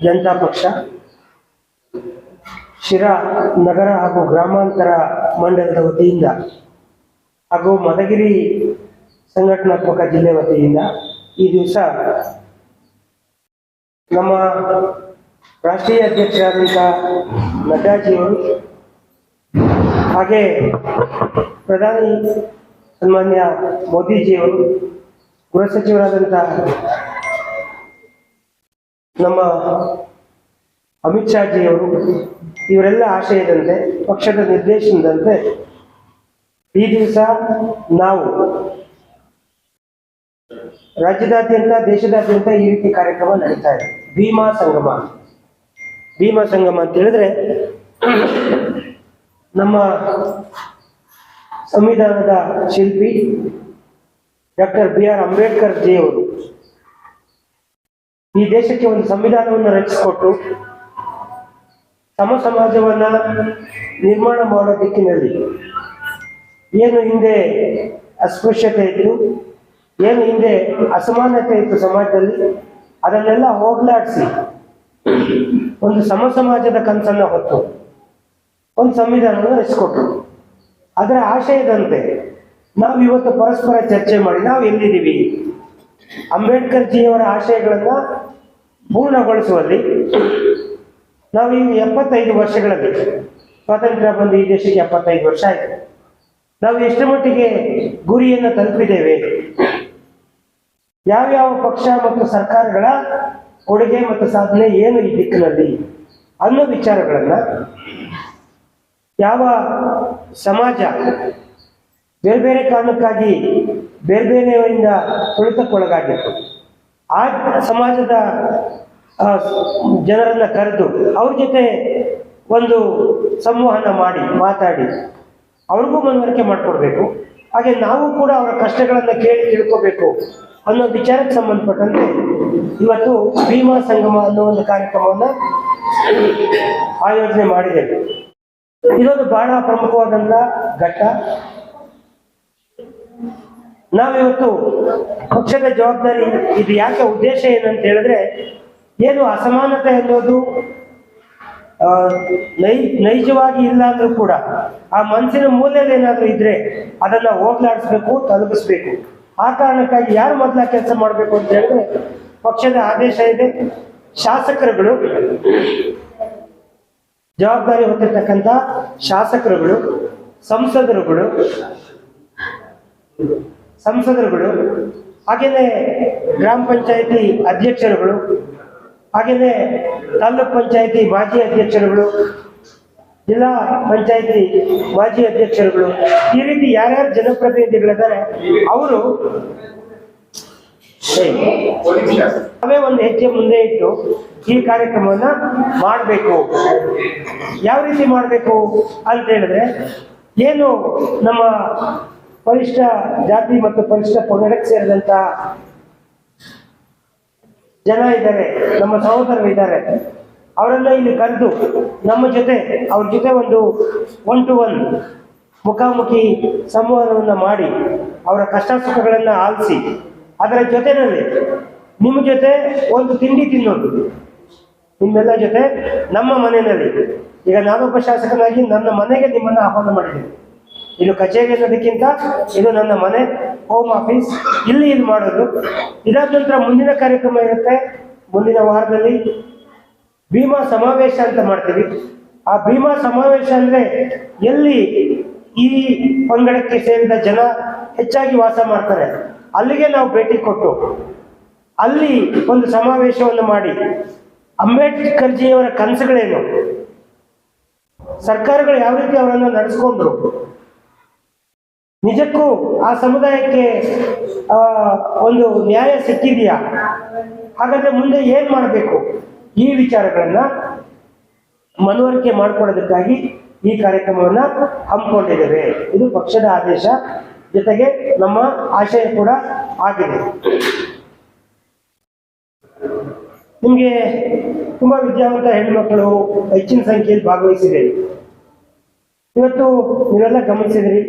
ಜನತಾ ಪಕ್ಷ, ಶಿರಾ ನಗರ ಹಾಗೂ ಗ್ರಾಮಾಂತರ ಮಂಡಲದ ವತಿಯಿಂದ ಹಾಗೂ ಮದಗಿರಿ ಸಂಘಟನಾತ್ಮಕ ಜಿಲ್ಲೆ ವತಿಯಿಂದ ಈ ದಿವಸ ನಮ್ಮ ರಾಷ್ಟ್ರೀಯ ಅಧ್ಯಕ್ಷರಾದಂಥ ನಡ್ಡಾಜಿಯವರು ಹಾಗೆ ಪ್ರಧಾನಿ ಸನ್ಮಾನ್ಯ ಮೋದಿಜಿಯವರು ಗೃಹ ಸಚಿವರಾದಂಥ ನಮ್ಮ ಅಮಿತ್ ಶಾಜಿಯವರು ಇವರೆಲ್ಲ ಆಶಯದಂತೆ, ಪಕ್ಷದ ನಿರ್ದೇಶನದಂತೆ ಈ ದಿವಸ ನಾವು ರಾಜ್ಯದಾದ್ಯಂತ, ದೇಶದಾದ್ಯಂತ ಈ ರೀತಿ ಕಾರ್ಯಕ್ರಮ ನಡೀತಾ ಇದೆ. ಭೀಮಾ ಸಂಗಮ. ಭೀಮಾ ಸಂಗಮ ಅಂತ ಹೇಳಿದ್ರೆ ನಮ್ಮ ಸಂವಿಧಾನದ ಶಿಲ್ಪಿ ಡಾಕ್ಟರ್ ಬಿ ಆರ್ ಅಂಬೇಡ್ಕರ್ ಜಿಯವರು ಈ ದೇಶಕ್ಕೆ ಒಂದು ಸಂವಿಧಾನವನ್ನು ರಚಿಸಿಕೊಟ್ಟು ಸಮ ಸಮಾಜವನ್ನ ನಿರ್ಮಾಣ ಮಾಡೋ ದಿಕ್ಕಿನಲ್ಲಿ ಏನು ಹಿಂದೆ ಅಸ್ಪೃಶ್ಯತೆ ಇತ್ತು, ಏನು ಹಿಂದೆ ಅಸಮಾನತೆ ಇತ್ತು ಸಮಾಜದಲ್ಲಿ, ಅದನ್ನೆಲ್ಲ ಹೋಗ್ಲಾಡಿಸಿ ಒಂದು ಸಮ ಸಮಾಜದ ಕನಸನ್ನ ಹೊತ್ತು ಒಂದು ಸಂವಿಧಾನವನ್ನು ರಚಿಸಿಕೊಟ್ರು. ಅದರ ಆಶಯದಂತೆ ನಾವು ಇವತ್ತು ಪರಸ್ಪರ ಚರ್ಚೆ ಮಾಡಿ, ನಾವು ಎಲ್ಲಿದ್ದೀವಿ? ಅಂಬೇಡ್ಕರ್ ಜಿಯವರ ಆಶಯಗಳನ್ನ ಪೂರ್ಣಗೊಳಿಸುವಲ್ಲಿ ನಾವು ಈಗ ಎಪ್ಪತ್ತೈದು ವರ್ಷಗಳಲ್ಲಿ ಸ್ವಾತಂತ್ರ್ಯ ಬಂದು ಈ ದೇಶಕ್ಕೆ ಎಪ್ಪತ್ತೈದು ವರ್ಷ ಆಯಿತು. ನಾವು ಎಷ್ಟು ಮಟ್ಟಿಗೆ ಗುರಿಯನ್ನು ತಲುಪಿದ್ದೇವೆ? ಯಾವ್ಯಾವ ಪಕ್ಷ ಮತ್ತು ಸರ್ಕಾರಗಳ ಕೊಡುಗೆ ಮತ್ತು ಸಾಧನೆ ಏನು ಈ ದಿಕ್ಕಿನಲ್ಲಿ ಅನ್ನೋ ವಿಚಾರಗಳನ್ನ ಯಾವ ಸಮಾಜ ಬೇರೆ ಬೇರೆ ಕಾರಣಕ್ಕಾಗಿ ಬೇರೆ ಬೇರೆಯವರಿಂದ ತುಳಿತಕ್ಕೊಳಗಾಗಿತ್ತು. ಆ ಸಮಾಜದ ಜನರನ್ನ ಕರೆದು ಅವ್ರ ಜೊತೆ ಒಂದು ಸಂವಹನ ಮಾಡಿ, ಮಾತಾಡಿ. ಅವ್ರಿಗೂ ಮನವರಿಕೆ ಮಾಡಿಕೊಡ್ಬೇಕು. ಹಾಗೆ ನಾವು ಕೂಡ ಅವರ ಕಷ್ಟಗಳನ್ನು ಕೇಳಿ ತಿಳ್ಕೋಬೇಕು ಅನ್ನೋ ವಿಚಾರಕ್ಕೆ ಸಂಬಂಧಪಟ್ಟಂತೆ ಇವತ್ತು ಭೀಮಾ ಸಂಗಮ ಅನ್ನೋ ಒಂದು ಕಾರ್ಯಕ್ರಮವನ್ನ ಆಯೋಜನೆ ಮಾಡಿದೆ. ಇದೊಂದು ಬಹಳ ಪ್ರಮುಖವಾದಂತ ಘಟ್ಟ. ನಾವಿವತ್ತು ಪಕ್ಷದ ಜವಾಬ್ದಾರಿ ಇದು ಯಾಕೆ ಉದ್ದೇಶ ಏನಂತ ಹೇಳಿದ್ರೆ, ಏನು ಅಸಮಾನತೆ ಅನ್ನೋದು ನೈ, ನೈಜವಾಗಿ ಇಲ್ಲ ಅಂದ್ರೂ ಕೂಡ, ಆ ಮನಸ್ಸಿನ ಮೂಲೆಯಲ್ಲಿ ಏನಾದ್ರೂ ಇದ್ರೆ ಅದನ್ನ ಹೋಗ್ಲಾಡಿಸ್ಬೇಕು, ತಲುಪಿಸ್ಬೇಕು. ಆ ಕಾರಣಕ್ಕಾಗಿ ಯಾರು ಮೊದಲ ಕೆಲಸ ಮಾಡಬೇಕು ಅಂತ ಹೇಳಿದ್ರೆ, ಪಕ್ಷದ ಆದೇಶ ಇದೆ. ಶಾಸಕರುಗಳು, ಜವಾಬ್ದಾರಿ ಹೊತ್ತಿರ್ತಕ್ಕಂಥ ಶಾಸಕರುಗಳು, ಸಂಸದರುಗಳು ಸಂಸದರುಗಳು ಹಾಗೆಯೇ ಗ್ರಾಮ ಪಂಚಾಯತಿ ಅಧ್ಯಕ್ಷರುಗಳು ಹಾಗೆಯೇ ತಾಲೂಕ್ ಪಂಚಾಯತಿ ಮಾಜಿ ಅಧ್ಯಕ್ಷರುಗಳು, ಜಿಲ್ಲಾ ಪಂಚಾಯತಿ ಮಾಜಿ ಅಧ್ಯಕ್ಷರುಗಳು, ಈ ರೀತಿ ಯಾರ್ಯಾರು ಜನಪ್ರತಿನಿಧಿಗಳಿದ್ದಾರೆ, ಅವರು ನಾವೇ ಒಂದು ಹೆಜ್ಜೆ ಮುಂದೆ ಇಟ್ಟು ಈ ಕಾರ್ಯಕ್ರಮವನ್ನ ಮಾಡಬೇಕು. ಯಾವ ರೀತಿ ಮಾಡಬೇಕು ಅಂತ ಹೇಳಿದ್ರೆ, ಏನು ನಮ್ಮ ಪರಿಷ್ಠ ಜಾತಿ ಮತ್ತು ಪರಿಷ್ಠ ಪಂಗಡಕ್ಕೆ ಸೇರಿದಂತ ಜನ ಇದ್ದಾರೆ, ನಮ್ಮ ಸಹೋದರರು ಇದ್ದಾರೆ. ಅವರೆಲ್ಲ ಇಲ್ಲಿ ಕರೆದು ನಮ್ಮ ಜೊತೆ, ಅವ್ರ ಜೊತೆ ಒಂದು ಒನ್ ಟು ಒನ್ ಮುಖಾಮುಖಿ ಸಂವಾದವನ್ನ ಮಾಡಿ, ಅವರ ಕಷ್ಟ ಸುಖಗಳನ್ನ ಆಲಿಸಿ, ಅದರ ಜೊತೆನಲ್ಲಿ ನಿಮ್ಮ ಜೊತೆ ಒಂದು ತಿಂಡಿ ತಿನ್ನೋದು. ನಿಮ್ಮೆಲ್ಲ ಜೊತೆ ನಮ್ಮ ಮನೆಯಲ್ಲಿ. ಈಗ ನಾನೊಬ್ಬ ಶಾಸಕನಾಗಿ ನನ್ನ ಮನೆಗೆ ನಿಮ್ಮನ್ನ ಆಹ್ವಾನ ಮಾಡಿದ್ದೀನಿ. ಇದು ಕಚೇರಿ ಅನ್ನೋದಕ್ಕಿಂತ ಇದು ನನ್ನ ಮನೆ ಹೋಮ್ ಆಫೀಸ್ ಇಲ್ಲಿ ಇದು ಮಾಡೋದು. ಇದಾದ ನಂತರ ಮುಂದಿನ ಕಾರ್ಯಕ್ರಮ ಇರುತ್ತೆ. ಮುಂದಿನ ವಾರದಲ್ಲಿ ಭೀಮಾ ಸಮಾವೇಶ ಅಂತ ಮಾಡ್ತೀವಿ. ಆ ಭೀಮಾ ಸಮಾವೇಶ ಅಂದ್ರೆ ಎಲ್ಲಿ ಈ ಪಂಗಡಕ್ಕೆ ಸೇರಿದ ಜನ ಹೆಚ್ಚಾಗಿ ವಾಸ ಮಾಡ್ತಾರೆ. ಅಲ್ಲಿಗೆ ನಾವು ಭೇಟಿ ಕೊಟ್ಟು ಅಲ್ಲಿ ಒಂದು ಸಮಾವೇಶವನ್ನು ಮಾಡಿ. ಅಂಬೇಡ್ಕರ್ ಜಿಯವರ ಕನಸುಗಳೇನು? ಸರ್ಕಾರಗಳು ಯಾವ ರೀತಿ ಅವರನ್ನು ನಡೆಸ್ಕೊಂಡ್ರು? ನಿಜಕ್ಕೂ ಆ ಸಮುದಾಯಕ್ಕೆ ಒಂದು ನ್ಯಾಯ ಸಿಕ್ಕಿದೆಯಾ? ಹಾಗಾದ್ರೆ ಮುಂದೆ ಏನ್ ಮಾಡಬೇಕು? ಈ ವಿಚಾರಗಳನ್ನ ಮನವರಿಕೆ ಮಾಡಿಕೊಡೋದಕ್ಕಾಗಿ ಈ ಕಾರ್ಯಕ್ರಮವನ್ನ ಹಮ್ಮಿಕೊಂಡಿದ್ದೇವೆ. ಇದು ಪಕ್ಷದ ಆದೇಶ, ಜೊತೆಗೆ ನಮ್ಮ ಆಶಯ ಕೂಡ ಆಗಿದೆ. ನಿಮಗೆ ತುಂಬಾ ವಿದ್ಯಾವಂತ ಹೆಣ್ಮಕ್ಳು ಹೆಚ್ಚಿನ ಸಂಖ್ಯೆಯಲ್ಲಿ ಭಾಗವಹಿಸಿದೆ ಇವತ್ತು ನೀವೆಲ್ಲ ಗಮನಿಸಿದ್ರಿ.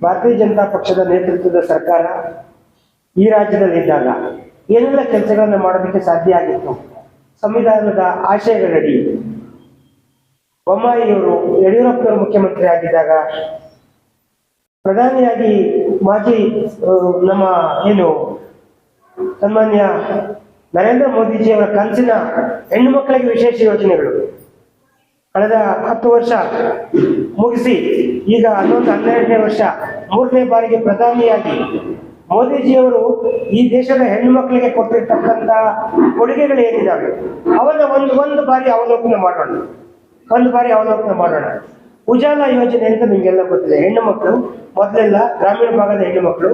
ಭಾರತೀಯ ಜನತಾ ಪಕ್ಷದ ನೇತೃತ್ವದ ಸರ್ಕಾರ ಈ ರಾಜ್ಯದಲ್ಲಿ ಇದ್ದಾಗ ಏನೆಲ್ಲ ಕೆಲಸಗಳನ್ನ ಮಾಡೋದಕ್ಕೆ ಸಾಧ್ಯ ಆಗಿತ್ತು? ಸಂವಿಧಾನದ ಆಶಯಗಳಡಿ ಬೊಮ್ಮಾಯಿಯವರು ಯಡಿಯೂರಪ್ಪನವರು ಮುಖ್ಯಮಂತ್ರಿ ಆಗಿದ್ದಾಗ ಪ್ರಧಾನಿಯಾಗಿ ಮಾಜಿ ನಮ್ಮ ಏನು ಸನ್ಮಾನ್ಯ ನರೇಂದ್ರ ಮೋದಿಜಿಯವರ ಕನಸಿನ ಹೆಣ್ಣು ಮಕ್ಕಳಿಗೆ ವಿಶೇಷ ಯೋಜನೆಗಳು ಕಳೆದ ಹತ್ತು ವರ್ಷ ಮುಗಿಸಿ ಈಗ ಹನ್ನೊಂದು ಹನ್ನೆರಡನೇ ವರ್ಷ ಮೂರನೇ ಬಾರಿಗೆ ಪ್ರಧಾನಿಯಾಗಿ ಮೋದಿಜಿಯವರು ಈ ದೇಶದ ಹೆಣ್ಣು ಮಕ್ಕಳಿಗೆ ಕೊಟ್ಟಿರ್ತಕ್ಕಂಥ ಕೊಡುಗೆಗಳು ಏನಿದ್ದಾವೆ ಅವನ್ನ ಒಂದು ಒಂದು ಬಾರಿ ಅವಲೋಕನ ಮಾಡೋಣ. ಒಂದು ಬಾರಿ ಅವಲೋಕನ ಮಾಡೋಣ. ಉಜಾಲ ಯೋಜನೆ ಅಂತ ನಿಮಗೆಲ್ಲ ಗೊತ್ತಿದೆ. ಹೆಣ್ಣು ಮಕ್ಕಳು, ಮೊದಲೆಲ್ಲ ಗ್ರಾಮೀಣ ಭಾಗದ ಹೆಣ್ಣು ಮಕ್ಕಳು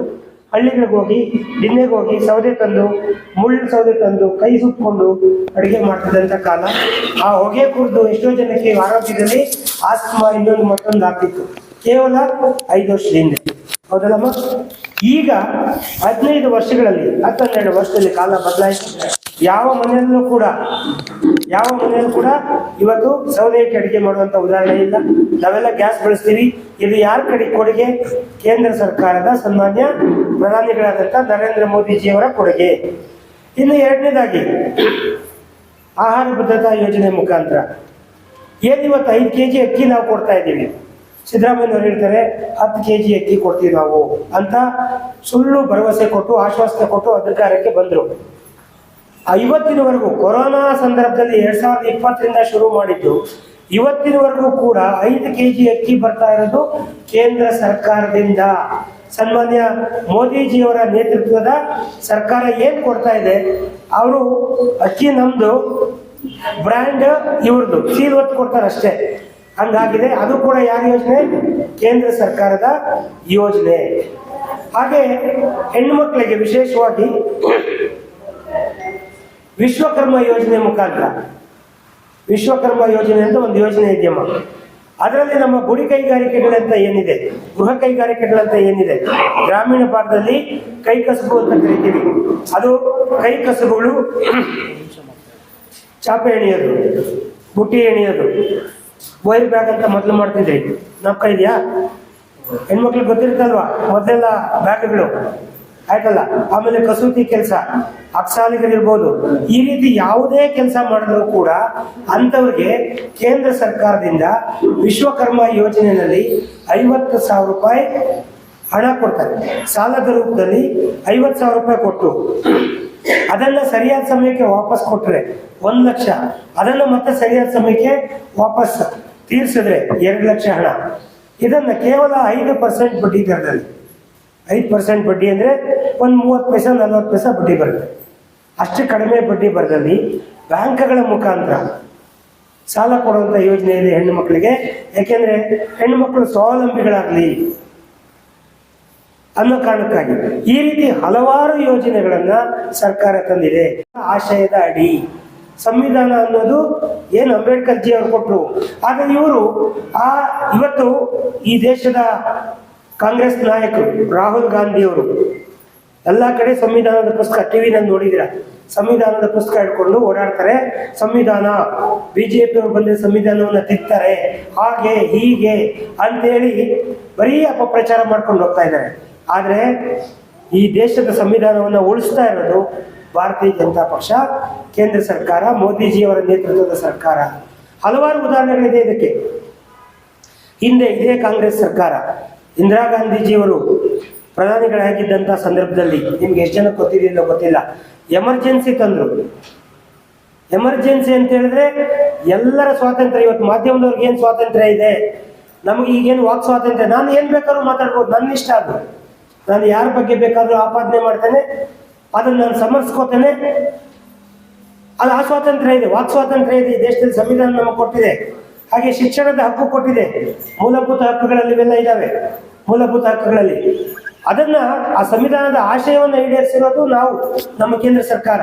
ಹಳ್ಳಿಗಳಿಗೆ ಹೋಗಿ ದಿನ್ನೆಗೆ ಹೋಗಿ ಸೌದೆ ತಂದು, ಮುಳ್ಳು ಸೌದೆ ತಂದು, ಕೈ ಸುತ್ಕೊಂಡು ಅಡುಗೆ ಮಾಡ್ತಿದ್ದಂಥ ಕಾಲ. ಆ ಹೊಗೆ ಕುರಿದು ಎಷ್ಟೋ ಜನಕ್ಕೆ ಆರೋಗ್ಯದಲ್ಲಿ ಆಸ್ತಮಾ ಇನ್ನೊಂದು ಮತ್ತೊಂದು ಆಗ್ತಿತ್ತು. ಕೇವಲ ಐದು ವರ್ಷದ ಹಿಂದೆ. ಹೌದಲ್ಲಮ್ಮ ಈಗ ಹದಿನೈದು ವರ್ಷಗಳಲ್ಲಿ, ಹತ್ತನ್ನೆರಡು ವರ್ಷದಲ್ಲಿ ಕಾಲ ಬದಲಾಯಿಸಿ ಯಾವ ಮನೆಯಲ್ಲೂ ಕೂಡ, ಯಾವ ಮನೆಯಲ್ಲೂ ಕೂಡ ಇವತ್ತು ಸೌದೆಯಕ್ಕೆ ಅಡಿಗೆ ಮಾಡುವಂತ ಉದಾಹರಣೆ ಇಲ್ಲ. ನಾವೆಲ್ಲ ಗ್ಯಾಸ್ ಬಳಸ್ತೀವಿ. ಇದು ಯಾರ ಕಡೆ ಕೊಡುಗೆ? ಕೇಂದ್ರ ಸರ್ಕಾರದ ಸನ್ಮಾನ್ಯ ಪ್ರಧಾನಿಗಳಾದಂಥ ನರೇಂದ್ರ ಮೋದಿಜಿಯವರ ಕೊಡುಗೆ. ಇನ್ನು ಎರಡನೇದಾಗಿ, ಆಹಾರ ಭದ್ರತಾ ಯೋಜನೆ ಮುಖಾಂತರ. ಏನಿವತ್ತು ಐದು ಕೆ ಜಿ ಅಕ್ಕಿ ನಾವು ಕೊಡ್ತಾ ಇದ್ದೀವಿ. ಸಿದ್ದರಾಮಯ್ಯನವ್ರು ಹೇಳ್ತಾರೆ, ಹತ್ತು ಕೆ ಜಿ ಅಕ್ಕಿ ಕೊಡ್ತೀವಿ ನಾವು ಅಂತ ಸುಳ್ಳು ಭರವಸೆ ಕೊಟ್ಟು, ಆಶ್ವಾಸನೆ ಕೊಟ್ಟು ಅಧಿಕಾರಕ್ಕೆ ಬಂದರು. ಐವತ್ತಿನವರೆಗೂ ಕೊರೋನಾ ಸಂದರ್ಭದಲ್ಲಿ ಎರಡ್ ಸಾವಿರದ ಇಪ್ಪತ್ತರಿಂದ ಶುರು ಮಾಡಿದ್ದು, ಇವತ್ತಿನವರೆಗೂ ಕೂಡ ಐದು ಕೆ ಜಿ ಅಕ್ಕಿ ಬರ್ತಾ ಇರೋದು ಕೇಂದ್ರ ಸರ್ಕಾರದಿಂದ. ಸನ್ಮಾನ್ಯ ಮೋದಿಜಿಯವರ ನೇತೃತ್ವದ ಸರ್ಕಾರ ಏನ್ ಕೊಡ್ತಾ ಇದೆ, ಅವರು ಅಕ್ಕಿ ನಮ್ದು, ಬ್ರ್ಯಾಂಡ್ ಇವ್ರದ್ದು, ಸೀಲ್ ಒತ್ತು ಕೊಡ್ತಾರೆ ಅಷ್ಟೇ ಹಂಗಾಗಿದೆ. ಅದು ಕೂಡ ಯಾರ ಯೋಜನೆ? ಕೇಂದ್ರ ಸರ್ಕಾರದ ಯೋಜನೆ. ಹಾಗೆ ಹೆಣ್ಣು ಮಕ್ಕಳಿಗೆ ವಿಶೇಷವಾಗಿ ವಿಶ್ವಕರ್ಮ ಯೋಜನೆ ಮುಖಾಂತರ. ವಿಶ್ವಕರ್ಮ ಯೋಜನೆ ಅಂತ ಒಂದು ಯೋಜನೆ ಇದೆಯಮ್ಮ ಅದರಲ್ಲಿ ನಮ್ಮ ಗುಡಿ ಕೈಗಾರಿಕೆಗಳಂತ ಏನಿದೆ, ಗೃಹ ಕೈಗಾರಿಕೆಗಳಂತ ಏನಿದೆ, ಗ್ರಾಮೀಣ ಭಾಗದಲ್ಲಿ ಕೈ ಕಸುಬು ಅಂತ ಕರಿತೀವಿ. ಅದು ಕೈ ಕಸುಬುಗಳು ಚಾಪೆ ಎಣಿಯೋದು, ಬುಟ್ಟಿ ಎಣಿಯೋದು. ವೈರ್ ಬ್ಯಾಗ್ ಅಂತ ಮೊದಲು ಮಾಡ್ತಿದ್ರಿ. ನಮ್ಮ ಇದೆಯಾ ಹೆಣ್ಮಕ್ಳಿಗೆ ಗೊತ್ತಿರುತ್ತಲ್ವಾ? ಮೊದಲೆಲ್ಲ ಬ್ಯಾಗ್ಗಳು. ಆಯ್ತಲ್ಲ? ಆಮೇಲೆ ಕಸೂತಿ ಕೆಲಸ. ಅಕ್ಸಾಲಿಗರಿರ್ಬೋದು ಈ ರೀತಿ ಯಾವುದೇ ಕೆಲಸ ಮಾಡಿದ್ರು ಕೂಡ ಅಂಥವ್ರಿಗೆ ಕೇಂದ್ರ ಸರ್ಕಾರದಿಂದ ವಿಶ್ವಕರ್ಮ ಯೋಜನೆಯಲ್ಲಿ ಐವತ್ತು ಸಾವಿರ ರೂಪಾಯಿ ಹಣ ಕೊಡ್ತಾರೆ. ಸಾಲದ ರೂಪದಲ್ಲಿ ಐವತ್ತು ಸಾವಿರ ರೂಪಾಯಿ ಕೊಟ್ಟು ಅದನ್ನ ಸರಿಯಾದ ಸಮಯಕ್ಕೆ ವಾಪಸ್ ಕೊಟ್ಟರೆ ಒಂದು ಲಕ್ಷ. ಅದನ್ನು ಮತ್ತೆ ಸರಿಯಾದ ಸಮಯಕ್ಕೆ ವಾಪಸ್ ತೀರಿಸಿದ್ರೆ ಎರಡು ಲಕ್ಷ ಹಣ. ಇದನ್ನ ಕೇವಲ ಐದು ಪರ್ಸೆಂಟ್ ಬಡ್ಡಿ ದರದಲ್ಲಿ. ಐದು ಪರ್ಸೆಂಟ್ ಬಡ್ಡಿ ಅಂದರೆ ಒಂದು ಮೂವತ್ತು ಪೈಸ, ನಲ್ವತ್ತು ಪೈಸ ಬಡ್ಡಿ ಬರುತ್ತೆ. ಅಷ್ಟು ಕಡಿಮೆ ಬಡ್ಡಿ ಬರದಲ್ಲಿ ಬ್ಯಾಂಕ್ಗಳ ಮುಖಾಂತರ ಸಾಲ ಕೊಡುವಂಥ ಯೋಜನೆ ಇದೆ ಹೆಣ್ಣು ಮಕ್ಕಳಿಗೆ. ಯಾಕೆಂದರೆ ಹೆಣ್ಣು ಮಕ್ಕಳು ಸ್ವಾವಲಂಬಿಗಳಾಗಲಿ ಅನ್ನೋ ಕಾರಣಕ್ಕಾಗಿ ಈ ರೀತಿ ಹಲವಾರು ಯೋಜನೆಗಳನ್ನ ಸರ್ಕಾರ ತಂದಿದೆ. ಆಶಯದ ಅಡಿ. ಸಂವಿಧಾನ ಅನ್ನೋದು ಏನು ಅಂಬೇಡ್ಕರ್ ಜಿ ಅವರು ಕೊಟ್ಟರು ಆದರೆ ಇವರು ಆ ಇವತ್ತು ಈ ದೇಶದ ಕಾಂಗ್ರೆಸ್ ನಾಯಕರು ರಾಹುಲ್ ಗಾಂಧಿ ಅವರು ಎಲ್ಲ ಕಡೆ ಸಂವಿಧಾನದ ಪುಸ್ತಕ, ಟಿವಿ ನಲ್ಲಿ ನೋಡಿದಿರ? ಸಂವಿಧಾನದ ಪುಸ್ತಕ ಇಟ್ಕೊಂಡು ಓಡಾಡ್ತಾರೆ. ಸಂವಿಧಾನ, ಬಿಜೆಪಿ ಅವರು ಬಂದ ಸಂವಿಧಾನವನ್ನು ತಿಕ್ತಾರೆ ಹಾಗೆ ಹೀಗೆ ಅಂತೇಳಿ ಬರೀ ಅಪಪ್ರಚಾರ ಮಾಡ್ಕೊಂಡು ಹೋಗ್ತಾ ಇದ್ದಾರೆ. ಆದ್ರೆ ಈ ದೇಶದ ಸಂವಿಧಾನವನ್ನು ಉಳಿಸ್ತಾ ಇರೋದು ಭಾರತೀಯ ಜನತಾ ಪಕ್ಷ, ಕೇಂದ್ರ ಸರ್ಕಾರ, ಮೋದಿಜಿಯವರ ನೇತೃತ್ವದ ಸರ್ಕಾರ. ಹಲವಾರು ಉದಾಹರಣೆಗಳಿದೆ ಇದಕ್ಕೆ. ಹಿಂದೆ ಇದೇ ಕಾಂಗ್ರೆಸ್ ಸರ್ಕಾರ. ಇಂದಿರಾ ಗಾಂಧೀಜಿಯವರು ಪ್ರಧಾನಿಗಳಾಗಿದ್ದಂಥ ಸಂದರ್ಭದಲ್ಲಿ, ನಿಮ್ಗೆ ಎಷ್ಟು ಜನ ಗೊತ್ತಿದೆಯಲ್ಲ ಗೊತ್ತಿಲ್ಲ. ಎಮರ್ಜೆನ್ಸಿ ತಂದರು. ಎಮರ್ಜೆನ್ಸಿ ಅಂತ ಹೇಳಿದ್ರೆ ಎಲ್ಲರ ಸ್ವಾತಂತ್ರ್ಯ, ಇವತ್ತು ಮಾಧ್ಯಮದವ್ರಿಗೆ ಏನು ಸ್ವಾತಂತ್ರ್ಯ ಇದೆ? ನಮಗೆ ಈಗೇನು ವಾಕ್ ಸ್ವಾತಂತ್ರ್ಯ? ನಾನು ಏನು ಬೇಕಾದ್ರೂ ಮಾತಾಡ್ಬೋದು ನನ್ನ ಇಷ್ಟ ಅದು. ನಾನು ಯಾರ ಬಗ್ಗೆ ಬೇಕಾದರೂ ಆಪಾದನೆ ಮಾಡ್ತೇನೆ, ಅದನ್ನು ನಾನು ಸಮರ್ಸ್ಕೋತೇನೆ. ಅದು ಆ ಸ್ವಾತಂತ್ರ್ಯ ಇದೆ, ವಾಕ್ ಸ್ವಾತಂತ್ರ್ಯ ಇದೆ ದೇಶದಲ್ಲಿ ಸಂವಿಧಾನ ನಮಗೆ ಕೊಟ್ಟಿದೆ. ಹಾಗೆ ಶಿಕ್ಷಣದ ಹಕ್ಕು ಕೊಟ್ಟಿದೆ. ಮೂಲಭೂತ ಹಕ್ಕುಗಳಲ್ಲಿ ಇವೆಲ್ಲ ಇದ್ದಾವೆ ಮೂಲಭೂತ ಹಕ್ಕುಗಳಲ್ಲಿ. ಅದನ್ನ ಆ ಸಂವಿಧಾನದ ಆಶಯವನ್ನು ಈಡೇರಿಸಿರೋದು ನಾವು, ನಮ್ಮ ಕೇಂದ್ರ ಸರ್ಕಾರ.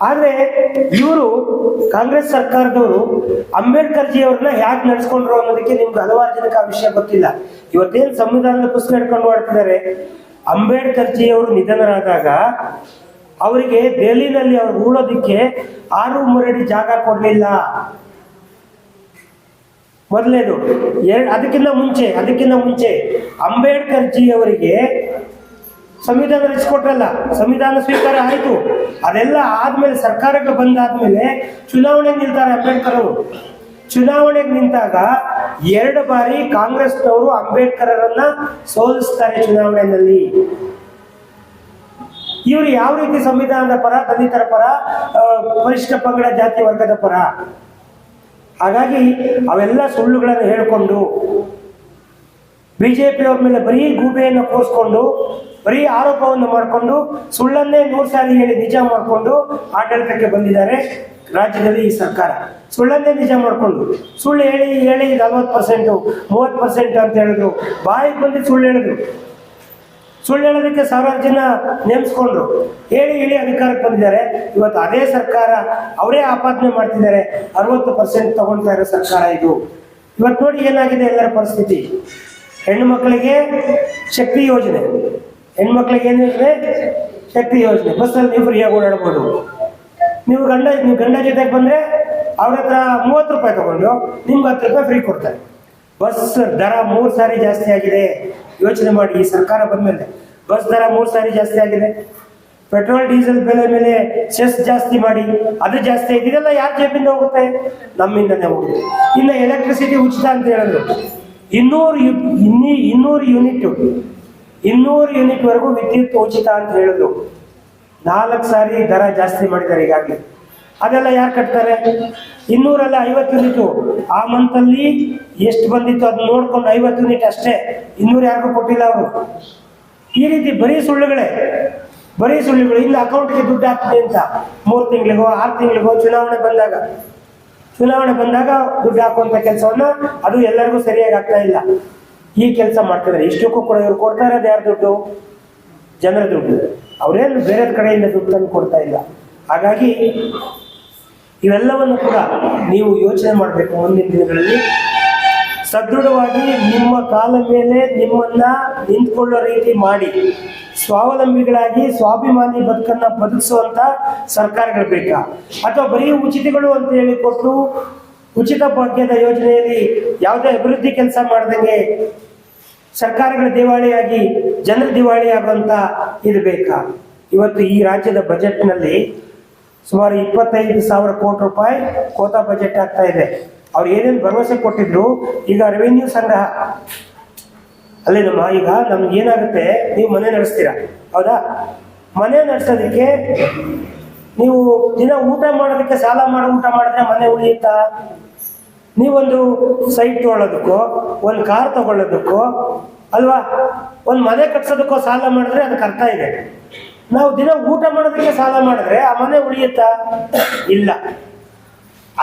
ಆದ್ರೆ ಇವರು ಕಾಂಗ್ರೆಸ್ ಸರ್ಕಾರದವರು ಅಂಬೇಡ್ಕರ್ ಜಿ ಅವ್ರನ್ನ ಯಾಕೆ ನಡ್ಸ್ಕೊಂಡ್ರು ಅನ್ನೋದಕ್ಕೆ ನಿಮ್ಗೆ ಹಲವಾರು ಜನಕ್ಕೆ ಆ ವಿಷಯ ಗೊತ್ತಿಲ್ಲ. ಇವತ್ತೇನು ಸಂವಿಧಾನದ ಪುಸ್ತಕ ಹಿಡ್ಕೊಂಡು ಮಾಡ್ತಿದ್ದಾರೆ ಅಂಬೇಡ್ಕರ್ ಜಿ ಅವರು ನಿಧನರಾದಾಗ ಅವರಿಗೆ ದೆಹಲಿನಲ್ಲಿ ಅವ್ರು ಉಳೋದಿಕ್ಕೆ ಆರು ಮೂರಡಿ ಜಾಗ ಕೊಡಲಿಲ್ಲ. ಮೊದಲೇದು, ಎರಡು, ಅದಕ್ಕಿಂತ ಮುಂಚೆ ಅದಕ್ಕಿಂತ ಮುಂಚೆ ಅಂಬೇಡ್ಕರ್ ಜಿ ಅವರಿಗೆ ಸಂವಿಧಾನ ರಚಿಸ್ಕೊಟ್ರಲ್ಲ ಸಂವಿಧಾನ ಸ್ವೀಕಾರ ಆಯಿತು. ಅದೆಲ್ಲ ಆದ್ಮೇಲೆ ಸರ್ಕಾರಕ್ಕೆ ಬಂದಾದ್ಮೇಲೆ ಚುನಾವಣೆ ನಿಲ್ತಾರೆ ಅಂಬೇಡ್ಕರ್ ಅವರು. ಚುನಾವಣೆಗೆ ನಿಂತಾಗ ಎರಡು ಬಾರಿ ಕಾಂಗ್ರೆಸ್ನವರು ಅಂಬೇಡ್ಕರರನ್ನ ಸೋಲಿಸ್ತಾರೆ ಚುನಾವಣೆಯಲ್ಲಿ ಇವರು ಯಾವ ರೀತಿ ಸಂವಿಧಾನದ ಪರ, ದಲಿತರ ಪರ ಪರಿಶಿಷ್ಟ ಪಂಗಡ ಜಾತಿ ವರ್ಗದ ಪರ? ಹಾಗಾಗಿ ಅವೆಲ್ಲ ಸುಳ್ಳುಗಳನ್ನು ಹೇಳಿಕೊಂಡು ಬಿಜೆಪಿ ಅವ್ರ ಮೇಲೆ ಬರೀ ಗೂಬೆಯನ್ನು ಕೂರಿಸ್ಕೊಂಡು ಬರೀ ಆರೋಪವನ್ನು ಮಾಡಿಕೊಂಡು ಸುಳ್ಳನ್ನೇ ನೂರು ಸಾರಿ ಹೇಳಿ ನಿಜ ಮಾಡಿಕೊಂಡು ಆಡಳಿತಕ್ಕೆ ಬಂದಿದ್ದಾರೆ ರಾಜ್ಯದಲ್ಲಿ ಈ ಸರ್ಕಾರ. ಸುಳ್ಳನ್ನೇ ನಿಜ ಮಾಡಿಕೊಂಡು ಸುಳ್ಳು ಹೇಳಿ ಹೇಳಿ ನಲ್ವತ್ತು ಪರ್ಸೆಂಟು ಮೂವತ್ತು ಪರ್ಸೆಂಟ್ ಅಂತ ಹೇಳಿದ್ರು. ಬಾಯಿಗೆ ಬಂದು ಸುಳ್ಳು ಹೇಳಿದ್ರು. ಸುಳ್ಳು ಹೇಳೋದಕ್ಕೆ ಸಾವಿರಾರು ಜನ ನೇಮಿಸ್ಕೊಂಡ್ರು. ಹೇಳಿ ಹೇಳಿ ಅಧಿಕಾರಕ್ಕೆ ಬಂದಿದ್ದಾರೆ. ಇವತ್ತು ಅದೇ ಸರ್ಕಾರ ಅವರೇ ಆಪಾದನೆ ಮಾಡ್ತಿದ್ದಾರೆ. ಅರವತ್ತು ಪರ್ಸೆಂಟ್ ತಗೊಳ್ತಾ ಇರೋ ಸರ್ಕಾರ ಇದು. ಇವತ್ತು ನೋಡಿ ಏನಾಗಿದೆ ಎಲ್ಲರ ಪರಿಸ್ಥಿತಿ. ಹೆಣ್ಣು ಮಕ್ಕಳಿಗೆ ಶಕ್ತಿ ಯೋಜನೆ. ಹೆಣ್ಮಕ್ಳಿಗೆ ಏನು ಯೋಜನೆ ಶಕ್ತಿ ಯೋಜನೆ. ಬಸ್ಸಲ್ಲಿ ನೀವು ಫ್ರೀಯಾಗಿ ಓಡಾಡ್ಬೋದು. ನೀವು ಗಂಡ ನೀವು ಗಂಡ ಜೊತೆಗೆ ಬಂದರೆ ಅವ್ರ ಹತ್ರ ಮೂವತ್ತು ರೂಪಾಯಿ ತಗೊಂಡು ನಿಮ್ಗೆ ಹತ್ತು ರೂಪಾಯಿ ಫ್ರೀ ಕೊಡ್ತಾರೆ. ಬಸ್ ದರ ಮೂರು ಸಾರಿ ಜಾಸ್ತಿ ಆಗಿದೆ. ಯೋಚನೆ ಮಾಡಿ, ಈ ಸರ್ಕಾರ ಬಂದ್ಮೇಲೆ ಬಸ್ ದರ ಮೂರು ಸಾರಿ ಜಾಸ್ತಿ ಆಗಿದೆ. ಪೆಟ್ರೋಲ್, ಡೀಸೆಲ್ ಬೆಲೆ ಮೇಲೆ ಸೆಸ್ ಜಾಸ್ತಿ ಮಾಡಿ, ಅದು ಜಾಸ್ತಿ ಆಯ್ತು ಇದೆಲ್ಲ ಯಾರ ಜೇಬಿಂದ ಹೋಗುತ್ತೆ? ನಮ್ಮಿಂದನೇ ಹೋಗುತ್ತೆ. ಇನ್ನು ಎಲೆಕ್ಟ್ರಿಸಿಟಿ ಉಚಿತ ಅಂತ ಹೇಳಿದ್ರು. ಇನ್ನೂರು ಇನ್ನೂರು ಇನ್ನಿ ಇನ್ನೂರು ಯೂನಿಟ್ ವರೆಗೂ ವಿದ್ಯುತ್ ಉಚಿತ ಅಂತ ಹೇಳಿದ್ರು. ನಾಲ್ಕು ಸಾರಿ ದರ ಜಾಸ್ತಿ ಮಾಡಿದ್ದಾರೆ ಈಗಾಗಲೇ. ಅದೆಲ್ಲ ಯಾರು ಕಟ್ತಾರೆ? ಇನ್ನೂರಲ್ಲ ಐವತ್ತು ಯೂನಿಟು ಆ ಮಂತಲ್ಲಿ ಎಷ್ಟು ಬಂದಿತ್ತು ಅದನ್ನ ನೋಡ್ಕೊಂಡು ಐವತ್ತು ಯೂನಿಟ್ ಅಷ್ಟೇ. ಇನ್ನೂರು ಯಾರಿಗೂ ಕೊಟ್ಟಿಲ್ಲ ಅವರು. ಈ ರೀತಿ ಬರೀ ಸುಳ್ಳುಗಳೇ. ಬರೀ ಸುಳ್ಳುಗಳು. ಇಲ್ಲ ಅಕೌಂಟ್ಗೆ ದುಡ್ಡು ಹಾಕ್ತೀನಿ ಅಂತ. ಮೂರು ತಿಂಗಳಿಗೋ, ಆರು ತಿಂಗಳಿಗೋ ಚುನಾವಣೆ ಬಂದಾಗ. ಚುನಾವಣೆ ಬಂದಾಗ ದುಡ್ಡು ಹಾಕುವಂಥ ಕೆಲಸವನ್ನ ಅದು ಎಲ್ಲರಿಗೂ ಸರಿಯಾಗಿ ಆಗ್ತಾ ಇಲ್ಲ. ಈ ಕೆಲಸ ಮಾಡ್ತಿದ್ದಾರೆ ಇಷ್ಟಕ್ಕೂ ಕೂಡ ಇವ್ರು ಕೊಡ್ತಾ ಇರೋದು ಯಾರು ದುಡ್ಡು? ಜನರ ದುಡ್ಡು. ಅವರೇನು ಬೇರೆ ಕಡೆಯಿಂದ ದುಡ್ಡು ತಂದು ಕೊಡ್ತಾ ಇಲ್ಲ. ಹಾಗಾಗಿ ಇವೆಲ್ಲವನ್ನು ಕೂಡ ನೀವು ಯೋಚನೆ ಮಾಡಬೇಕು ಮುಂದಿನ ದಿನಗಳಲ್ಲಿ. ಸದೃಢವಾಗಿ ನಿಮ್ಮ ಕಾಲ ಮೇಲೆ ನಿಮ್ಮನ್ನ ನಿಂತ್ಕೊಳ್ಳೋ ರೀತಿ ಮಾಡಿ. ಸ್ವಾವಲಂಬಿಗಳಾಗಿ ಸ್ವಾಭಿಮಾನಿ ಬದುಕನ್ನ ಬದುಕಿಸುವಂತ ಸರ್ಕಾರಗಳು ಬೇಕಾ? ಅಥವಾ ಬರೀ ಉಚಿತಗಳು ಅಂತ ಹೇಳಿ ಕೊಟ್ಟು ಉಚಿತ ಭಾಗ್ಯದ ಯೋಜನೆಯಲ್ಲಿ ಯಾವುದೇ ಅಭಿವೃದ್ಧಿ ಕೆಲಸ ಮಾಡ್ದಂಗೆ ಸರ್ಕಾರಗಳ ದಿವಾಳಿಯಾಗಿ ಜನರ ದಿವಾಳಿ ಆಗುವಂತ ಇದು ಬೇಕಾ? ಇವತ್ತು ಈ ರಾಜ್ಯದ ಬಜೆಟ್ನಲ್ಲಿ ಸುಮಾರು ಇಪ್ಪತ್ತೈದು ಸಾವಿರ ಕೋಟಿ ರೂಪಾಯಿ ಕೋತಾ ಬಜೆಟ್ ಆಗ್ತಾ ಇದೆ. ಅವ್ರು ಏನೇನು ಭರವಸೆ ಕೊಟ್ಟಿದ್ರು, ಈಗ ರೆವೆನ್ಯೂ ಸಂಗ್ರಹ. ಅಲ್ಲೇ ನಮ್ಮ ಈಗ ನಮ್ಗೆ ಏನಾಗುತ್ತೆ, ನೀವು ಮನೆ ನಡೆಸ್ತೀರಾ? ಹೌದಾ? ಮನೆ ನಡೆಸೋದಕ್ಕೆ ನೀವು ದಿನ ಊಟ ಮಾಡೋದಕ್ಕೆ, ಸಾಲ ಮಾಡಿ ಊಟ ಮಾಡಿದ್ರೆ ಮನೆ ಉಳಿಯುತ್ತಾ? ನೀವೊಂದು ಸೈಟ್ ತೊಗೊಳೋದಕ್ಕೋ, ಒಂದು ಕಾರ್ ತಗೊಳ್ಳೋದಕ್ಕೋ ಅಲ್ವಾ? ಒಂದು ಮನೆ ಕಟ್ಸೋದಕ್ಕೋ ಸಾಲ ಮಾಡಿದ್ರೆ ಅದಕ್ಕೆ ಅರ್ಥ ಇದೆ. ನಾವು ದಿನ ಊಟ ಮಾಡೋದಕ್ಕೆ ಸಾಲ ಮಾಡಿದ್ರೆ ಆ ಮನೆ ಉಳಿಯುತ್ತಾ? ಇಲ್ಲ.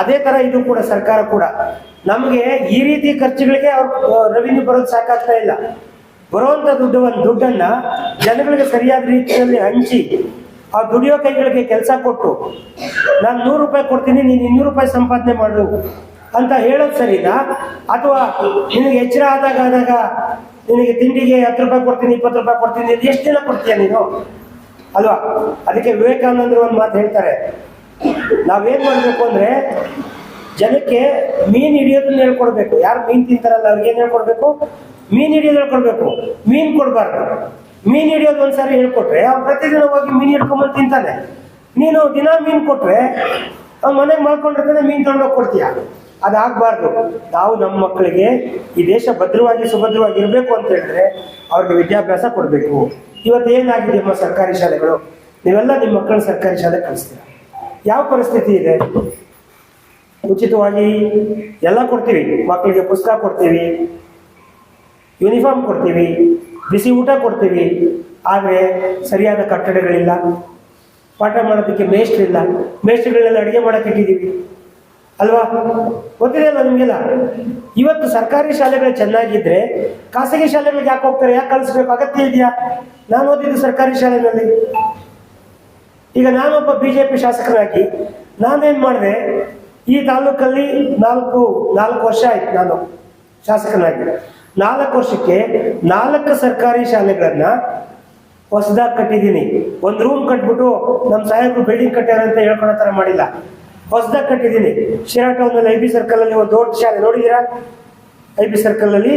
ಅದೇ ತರ ಇದು ಕೂಡ, ಸರ್ಕಾರ ಕೂಡ. ನಮಗೆ ಈ ರೀತಿ ಖರ್ಚುಗಳಿಗೆ ಅವ್ರು ರೆವಿನ್ಯೂ ಬರೋದು ಸಾಕಾಗ್ತಾ ಇಲ್ಲ. ಬರುವಂತ ದುಡ್ಡು, ಒಂದು ದುಡ್ಡನ್ನ ಜನಗಳಿಗೆ ಸರಿಯಾದ ರೀತಿಯಲ್ಲಿ ಹಂಚಿ, ಆ ದುಡಿಯೋ ಕೈಗಳಿಗೆ ಕೆಲಸ ಕೊಟ್ಟು, ನಾನು ನೂರು ರೂಪಾಯಿ ಕೊಡ್ತೀನಿ, ನೀನು ಇನ್ನೂರು ರೂಪಾಯಿ ಸಂಪಾದನೆ ಮಾಡು. ಅಂತ ಹೇಳೋದು ಸರಿನಾ ಅಥವಾ ನಿನಗೆ ಎಚ್ಚರ ಆದಾಗ ಆದಾಗ ನಿನಗೆ ತಿಂಡಿಗೆ ಹತ್ತು ರೂಪಾಯಿ ಕೊಡ್ತೀನಿ, ಇಪ್ಪತ್ತು ರೂಪಾಯಿ ಕೊಡ್ತೀನಿ ಎಷ್ಟು ದಿನ ಕೊಡ್ತೀಯ ನೀನು? ಅಲ್ವಾ? ಅದಕ್ಕೆ ವಿವೇಕಾನಂದರು ಒಂದು ಮಾತು ಹೇಳ್ತಾರೆ. ನಾವೇನ್ ಮಾಡಬೇಕು ಅಂದ್ರೆ ಜನಕ್ಕೆ ಮೀನ್ ಹಿಡಿಯೋದನ್ನ ಹೇಳ್ಕೊಡ್ಬೇಕು. ಯಾರು ಮೀನ್ ತಿಂತಾರಲ್ಲ ಅವ್ರಿಗೆ ಏನು ಹೇಳ್ಕೊಡ್ಬೇಕು? ಮೀನ್ ಹಿಡಿಯೋದು ಹೇಳ್ಕೊಡ್ಬೇಕು. ಮೀನ್ ಕೊಡಬಾರ್ದು. ಮೀನ್ ಹಿಡಿಯೋದು ಒಂದ್ಸಾರಿ ಹೇಳ್ಕೊಟ್ರೆ ಅವ್ರು ಪ್ರತಿದಿನ ಹೋಗಿ ಮೀನು ಹಿಡ್ಕೊಂಬಂದು ತಿಂತಾನೆ. ನೀನು ದಿನ ಮೀನ್ ಕೊಟ್ರೆ ಅವ್ನು ಮನೆಗೆ ಮಾಡ್ಕೊಂಡಿರ್ತಾನೆ ಮೀನ್ ತೊಗೊಂಡೋಗಿ ಕೊಡ್ತೀಯ. ಅದಾಗಬಾರ್ದು. ನಾವು ನಮ್ಮ ಮಕ್ಕಳಿಗೆ ಈ ದೇಶ ಭದ್ರವಾಗಿ, ಸುಭದ್ರವಾಗಿ ಇರಬೇಕು ಅಂತ ಹೇಳಿದ್ರೆ ಅವ್ರಿಗೆ ವಿದ್ಯಾಭ್ಯಾಸ ಕೊಡಬೇಕು. ಇವತ್ತು ಏನಾಗಿದೆ ನಿಮ್ಮ ಸರ್ಕಾರಿ ಶಾಲೆಗಳು? ನೀವೆಲ್ಲ ನಿಮ್ಮ ಮಕ್ಕಳನ್ನ ಸರ್ಕಾರಿ ಶಾಲೆ ಕಳಿಸ್ತೀರಾ. ಯಾವ ಪರಿಸ್ಥಿತಿ ಇದೆ? ಉಚಿತವಾಗಿ ಎಲ್ಲ ಕೊಡ್ತೀವಿ. ಮಕ್ಕಳಿಗೆ ಪುಸ್ತಕ ಕೊಡ್ತೀವಿ. ಯೂನಿಫಾರ್ಮ್ ಕೊಡ್ತೀವಿ. ಬಿಸಿ ಊಟ ಕೊಡ್ತೀವಿ. ಆದರೆ ಸರಿಯಾದ ಕಟ್ಟಡಗಳಿಲ್ಲ. ಪಾಠ ಮಾಡೋದಕ್ಕೆ ಮೇಷ್ಟ್ರಿಲ್ಲ. ಮೇಷ್ಟ್ರುಗಳನ್ನೆಲ್ಲ ಅಡುಗೆ ಮಾಡಕ್ಕೆ ಇಟ್ಟಿದ್ದೀವಿ. ಅಲ್ವಾ? ಗೊತ್ತಿದೆ ಅಲ್ವಾ ನಿಮಗೆಲ್ಲ? ಇವತ್ತು ಸರ್ಕಾರಿ ಶಾಲೆಗಳು ಚೆನ್ನಾಗಿದ್ರೆ ಖಾಸಗಿ ಶಾಲೆಗಳಿಗೆ ಯಾಕೆ ಹೋಗ್ತಾರೆ? ಯಾಕೆ ಕಳಿಸ್ಬೇಕು? ಅಗತ್ಯ ಇದೆಯಾ? ನಾನು ಓದಿದ್ದು ಸರ್ಕಾರಿ ಶಾಲೆಗಳಲ್ಲಿ ಈಗ ನಾನೊಬ್ಬ ಬಿ ಜೆ ಪಿ ಶಾಸಕರಾಗಿ ನಾನೇನು ಮಾಡಿದೆ? ಈ ತಾಲೂಕಲ್ಲಿ ನಾಲ್ಕು ನಾಲ್ಕು ವರ್ಷ ಆಯ್ತು ನಾನು ಶಾಸಕನಾಗಿ. ನಾಲ್ಕು ವರ್ಷಕ್ಕೆ ನಾಲ್ಕು ಸರ್ಕಾರಿ ಶಾಲೆಗಳನ್ನ ಹೊಸದಾಗಿ ಕಟ್ಟಿದ್ದೀನಿ. ಒಂದು ರೂಮ್ ಕಟ್ಬಿಟ್ಟು ನಮ್ಮ ಸಾಹೇಬರು ಬಿಲ್ಡಿಂಗ್ ಕಟ್ಟ್ಯಾರ ಅಂತ ಥರ ಮಾಡಿಲ್ಲ. ಹೊಸದಾಗಿ ಕಟ್ಟಿದ್ದೀನಿ. ಶಿರಾ ಟೌನಲ್ಲಿ ಐ ಬಿ ಸರ್ಕಲಲ್ಲಿ ಒಂದು ದೊಡ್ಡ ಶಾಲೆ. ನೋಡಿದ್ದೀರಾ? ಐ ಬಿ ಸರ್ಕಲಲ್ಲಿ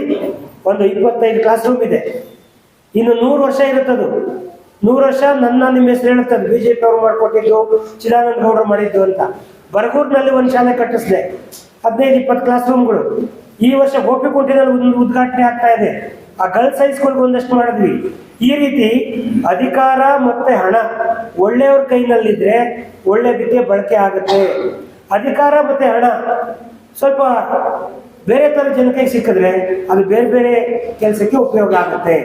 ಒಂದು ಇಪ್ಪತ್ತೈದು ಕ್ಲಾಸ್ ರೂಮ್ ಇದೆ. ಇನ್ನು ನೂರು ವರ್ಷ ಇರುತ್ತದು. ನೂರು ವರ್ಷ ನನ್ನ ನಿಮ್ಮ ಹೆಸರು ಹೇಳುತ್ತದೆ. ಪಿ ಅವರು ಮಾಡಿಕೊಟ್ಟಿದ್ದು, ಚಿದಾನಂದ ಗೌಡರು ಮಾಡಿದ್ದು ಅಂತ. ಬರಗೂರಿನಲ್ಲಿ ಒಂದು ಶಾಲೆ ಕಟ್ಟಿಸಿದೆ. ಹದಿನೈದು, ಇಪ್ಪತ್ತು ಕ್ಲಾಸ್ ರೂಮ್ಗಳು ಈ ವರ್ಷ ಗೋಪಿಕುಂಟಿನಲ್ಲಿ ಉದ್ಘಾಟನೆ ಆಗ್ತಾ ಇದೆ. ಆ ಗರ್ಲ್ಸ್ ಹೈಸ್ಕೂಲ್ಗೆ ಒಂದಷ್ಟು ಮಾಡಿದ್ವಿ. ಈ ರೀತಿ ಅಧಿಕಾರ ಮತ್ತೆ ಹಣ ಒಳ್ಳೆಯವ್ರ ಕೈನಲ್ಲಿದ್ರೆ ಒಳ್ಳೆದಕ್ಕೆ ಬಳಕೆ ಆಗುತ್ತೆ. ಅಧಿಕಾರ ಮತ್ತೆ ಹಣ ಸ್ವಲ್ಪ ಬೇರೆ ಥರ ಜನಕ್ಕೆ ಸಿಕ್ಕಿದ್ರೆ ಅದು ಬೇರೆ ಬೇರೆ ಕೆಲಸಕ್ಕೆ ಉಪಯೋಗ ಆಗುತ್ತೆ.